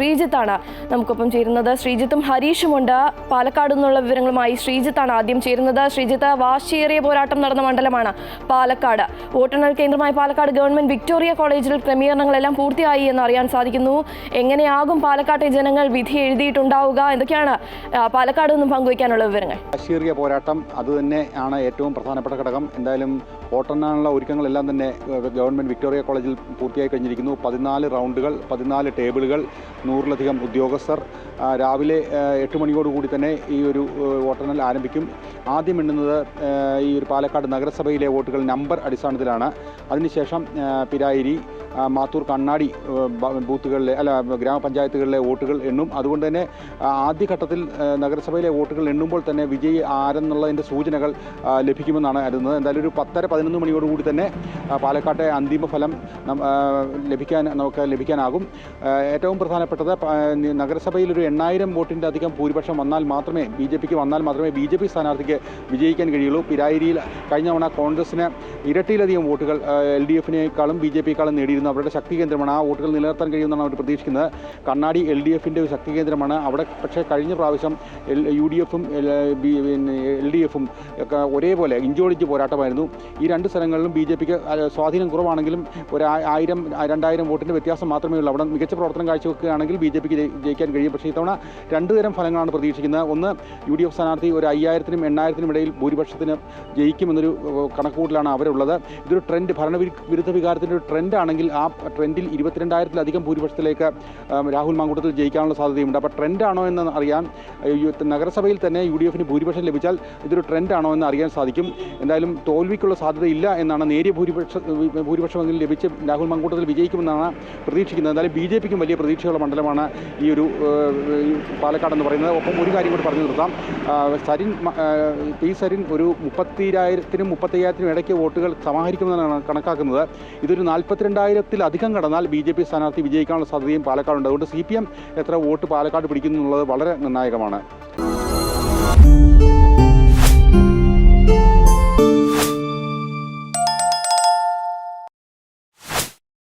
ശ്രീജിത്താണ് നമുക്കൊപ്പം ചേരുന്നത്. ശ്രീജിത്തും ഹരീഷുമുണ്ട് പാലക്കാട് നിന്നുള്ള വിവരങ്ങളുമായി ശ്രീജിത്താണ് ആദ്യം ചേരുന്നത്. ശ്രീജിത്ത് വാശിയേറിയ പോരാട്ടം നടന്ന മണ്ഡലമാണ് പാലക്കാട്. വോട്ടെണ്ണൽ കേന്ദ്രമായ പാലക്കാട് ഗവൺമെന്റ് വിക്ടോറിയ കോളേജിൽ ക്രമീകരണങ്ങളെല്ലാം പൂർത്തിയായി എന്ന് അറിയാൻ സാധിക്കുന്നു. എങ്ങനെയാകും പാലക്കാട്ടെ ജനങ്ങൾ വിധി എഴുതിയിട്ടുണ്ടാവുക? എന്തൊക്കെയാണ് പാലക്കാട് നിന്നും പങ്കുവയ്ക്കാനുള്ള വിവരങ്ങൾ? വാശിയേറിയ പോരാട്ടം അത് ആണ് ഏറ്റവും പ്രധാനപ്പെട്ട ഘടകം. എന്തായാലും വോട്ടെണ്ണാനുള്ള ഒരുക്കങ്ങളെല്ലാം തന്നെ ഗവൺമെന്റ് വിക്ടോറിയ കോളേജിൽ പൂർത്തിയായി കഴിഞ്ഞിരിക്കുന്നു. പതിനാല് റൗണ്ടുകൾ പതിനാല് ടേബിളുകൾ നൂറിലധികം ഉദ്യോഗസ്ഥർ രാവിലെ എട്ട് മണിയോടുകൂടി തന്നെ ഈ ഒരു വോട്ടെണ്ണൽ ആരംഭിക്കും. ആദ്യം എണ്ണുന്നത് ഈ ഒരു പാലക്കാട് നഗരസഭയിലെ വോട്ടുകൾ നമ്പർ അടിസ്ഥാനത്തിലാണ്. അതിനുശേഷം പിരായിരി മാത്തൂർ കണ്ണാടി ബൂത്തുകളിലെ അല്ല ഗ്രാമപഞ്ചായത്തുകളിലെ വോട്ടുകൾ എണ്ണും. അതുകൊണ്ട് തന്നെ ആദ്യഘട്ടത്തിൽ നഗരസഭയിലെ വോട്ടുകൾ എണ്ണുമ്പോൾ തന്നെ വിജയി ആരെന്നുള്ളതിന്റെ സൂചനകൾ ലഭിക്കുമെന്നാണ് കരുതുന്നത് എന്തായാലും ഒരു പത്തര പതിനൊന്ന് മണിയോടുകൂടി തന്നെ പാലക്കാട്ടെ അന്തിമ ഫലം ലഭിക്കാൻ നമുക്ക് ലഭിക്കാനാകും. ഏറ്റവും പ്രധാനപ്പെട്ടത് നഗരസഭയിൽ ഒരു എണ്ണായിരം വോട്ടിന്റെ അധികം ഭൂരിപക്ഷം വന്നാൽ മാത്രമേ ബി ജെ പിക്ക് വന്നാൽ മാത്രമേ ബി ജെ പി സ്ഥാനാർത്ഥിക്ക് വിജയിക്കാൻ കഴിയുള്ളൂ. പിരായിരിയിൽ കഴിഞ്ഞ തവണ കോൺഗ്രസിന് ഇരട്ടിയിലധികം വോട്ടുകൾ എൽ ഡി എഫിനേക്കാളും ബി ജെ പിക്കാളും നേടിയിരുന്നു. അവരുടെ ശക്തി കേന്ദ്രമാണ്. ആ വോട്ടുകൾ നിലനിർത്താൻ കഴിയുമെന്നാണ് അവർ പ്രതീക്ഷിക്കുന്നത്. കണ്ണാടി എൽ ഡി എഫിന്റെ ഒരു ശക്തി കേന്ദ്രമാണ്. അവിടെ പക്ഷേ കഴിഞ്ഞ പ്രാവശ്യം എൽ യു ഡി എഫും എൽ ഡി എഫും ഒക്കെ ഒരേപോലെ ഇഞ്ചോടിഞ്ച് പോരാട്ടമായിരുന്നു. ഈ രണ്ട് സ്ഥലങ്ങളിലും ബി ജെ പിക്ക് സ്വാധീനം കുറവാണെങ്കിലും ഒരു ആയിരം രണ്ടായിരം വോട്ടിന്റെ വ്യത്യാസം മാത്രമേ ഉള്ളൂ. അവിടെ മികച്ച പ്രവർത്തനം കാഴ്ചവെക്കുകയാണെങ്കിൽ ബി ജെ പിക്ക് ജയിക്കാൻ കഴിയും. പക്ഷേ ഇത്തവണ രണ്ട് തരം ഫലങ്ങളാണ് പ്രതീക്ഷിക്കുന്നത്. ഒന്ന് യു ഡി എഫ് സ്ഥാനാർത്ഥി ഒരു അയ്യായിരത്തിനും എണ്ണായിരത്തിനും ഇടയിൽ ഭൂരിപക്ഷത്തിന് ജയിക്കുമെന്നൊരു കണക്കുകൂട്ടലാണ് അവരുള്ളത്. ഇതൊരു ട്രെൻഡ് ഭരണവിരുദ്ധ വികാരത്തിന്റെ ഒരു ട്രെൻഡാണെങ്കിൽ ആ ട്രെൻഡിൽ ഇരുപത്തിരണ്ടായിരത്തിലധികം ഭൂരിപക്ഷത്തിലേക്ക് രാഹുൽ മാങ്കൂട്ടത്തിൽ ജയിക്കാനുള്ള സാധ്യതയുണ്ട്. അപ്പോൾ ട്രെൻഡാണോ എന്ന് അറിയാൻ നഗരസഭയിൽ തന്നെ യു ഡി എഫിന് ഭൂരിപക്ഷം ലഭിച്ചാൽ ഇതൊരു ട്രെൻഡാണോ എന്ന് അറിയാൻ സാധിക്കും. എന്തായാലും തോൽവിക്കുള്ള സാധ്യതയില്ല എന്നാണ് നേരിയ ഭൂരിപക്ഷ ഭൂരിപക്ഷമെങ്കിലും ലഭിച്ച് രാഹുൽ മങ്കൂട്ടത്തിൽ വിജയിക്കുമെന്നാണ് പ്രതീക്ഷിക്കുന്നത്. എന്തായാലും ബി ജെ പിക്കും വലിയ പ്രതീക്ഷയുള്ള മണ്ഡലമാണ് ഈ ഒരു പാലക്കാട് എന്ന് പറയുന്നത്. ഒപ്പം ഒരു കാര്യം കൂടി പറഞ്ഞു നിർത്താം. സരിൻ പി സരിൻ ഒരു മുപ്പത്തിരായിരത്തിനും മുപ്പത്തയ്യായിരത്തിനും ഇടയ്ക്ക് വോട്ടുകൾ സമാഹരിക്കുമെന്നാണ് കണക്കാക്കുന്നത്. ഇതൊരു നാൽപ്പത്തിരണ്ടായിരത്തിലധികം കടന്നാൽ ബി ജെ പി സ്ഥാനാർത്ഥി വിജയിക്കാനുള്ള സാധ്യതയും പാലക്കാടുണ്ട്. അതുകൊണ്ട് സി പി എം എത്ര വോട്ട് പാലക്കാട് പിടിക്കുന്നു എന്നുള്ളത് വളരെ നിർണായകമാണ്.